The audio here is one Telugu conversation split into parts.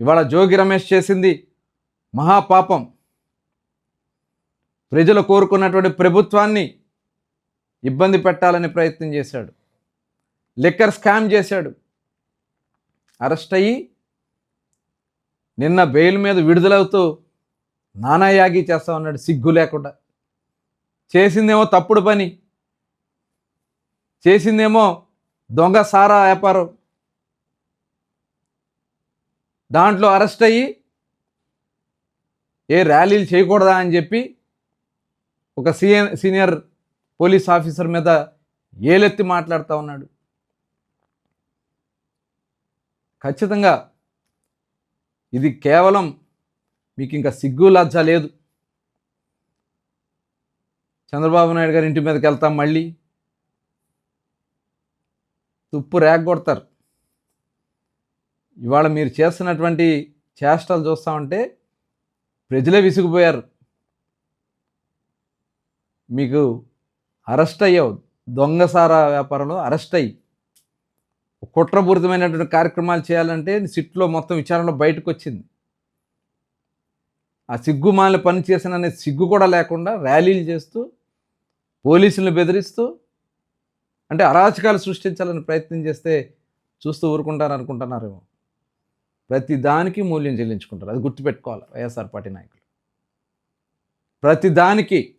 ఇవాళ జోగి రమేష్ చేసింది మహాపాపం. ప్రజలు కోరుకున్నటువంటి ప్రభుత్వాన్ని ఇబ్బంది పెట్టాలని ప్రయత్నం చేశాడు. లిక్కర్ స్కామ్ చేశాడు. అరెస్ట్ అయ్యి నిన్న బెయిల్ మీద విడుదలవుతూ నానాయాగి చేస్తా ఉన్నాడు సిగ్గు లేకుండా. చేసిందేమో తప్పుడు పని. చేసిందేమో దొంగ సారా వ్యాపారం. దాంట్లో అరెస్ట్ అయ్యి ఏ ర్యాలీలు చేయకూడదా అని చెప్పి ఒక సీనియర్ సీనియర్ పోలీస్ ఆఫీసర్ మీద ఏలెత్తి మాట్లాడుతూ ఉన్నాడు. ఖచ్చితంగా ఇది కేవలం మీకు ఇంకా సిగ్గు లజ్జ లేదు. చంద్రబాబు నాయుడు గారి ఇంటి మీదకి వెళ్తాం మళ్ళీ. తుప్పు రేగొడతారు ఇవాళ మీరు చేస్తున్నటువంటి చేష్టలు చూస్తామంటే ప్రజలే విసిగిపోయారు. మీకు అరెస్ట్ అయ్యావు దొంగసారా వ్యాపారంలో అరెస్ట్ అయ్యి కుట్రపూరితమైనటువంటి కార్యక్రమాలు చేయాలంటే సిట్లో మొత్తం విచారణలో బయటకు వచ్చింది. ఆ సిగ్గుమాల పని చేసిన సిగ్గు కూడా లేకుండా ర్యాలీలు చేస్తూ పోలీసులను బెదిరిస్తూ అంటే అరాచకాలు సృష్టించాలని ప్రయత్నం చేస్తే చూస్తూ ఊరుకుంటారు అనుకుంటున్నారేమో ప్రతి దానికి మూల్యం చెల్లించుకుంటారు. అది గుర్తుపెట్టుకోవాలి వైఎస్ఆర్ పార్టీ నాయకులు. ప్రతి దానికి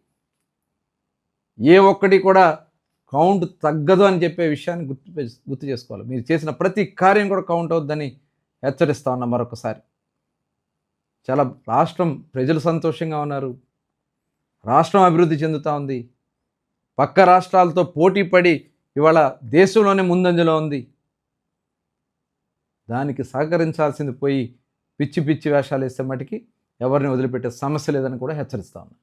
ఏ ఒక్కటి కూడా కౌంట్ తగ్గదు అని చెప్పే విషయాన్ని గుర్తు గుర్తు చేసుకోవాలి. మీరు చేసిన ప్రతి కార్యం కూడా కౌంట్ అవుద్దని హెచ్చరిస్తా ఉన్నా మరొకసారి. చాలా రాష్ట్రం ప్రజలు సంతోషంగా ఉన్నారు. రాష్ట్రం అభివృద్ధి చెందుతూ ఉంది. పక్క రాష్ట్రాలతో పోటీ పడి ఇవాళ దేశంలోనే ముందంజలో ఉంది. దానికి సహకరించాల్సింది పోయి పిచ్చి పిచ్చి వేషాలు వేస్తే మటుకి ఎవరిని వదిలిపెట్టే సమస్య లేదని కూడా హెచ్చరిస్తా ఉన్నాను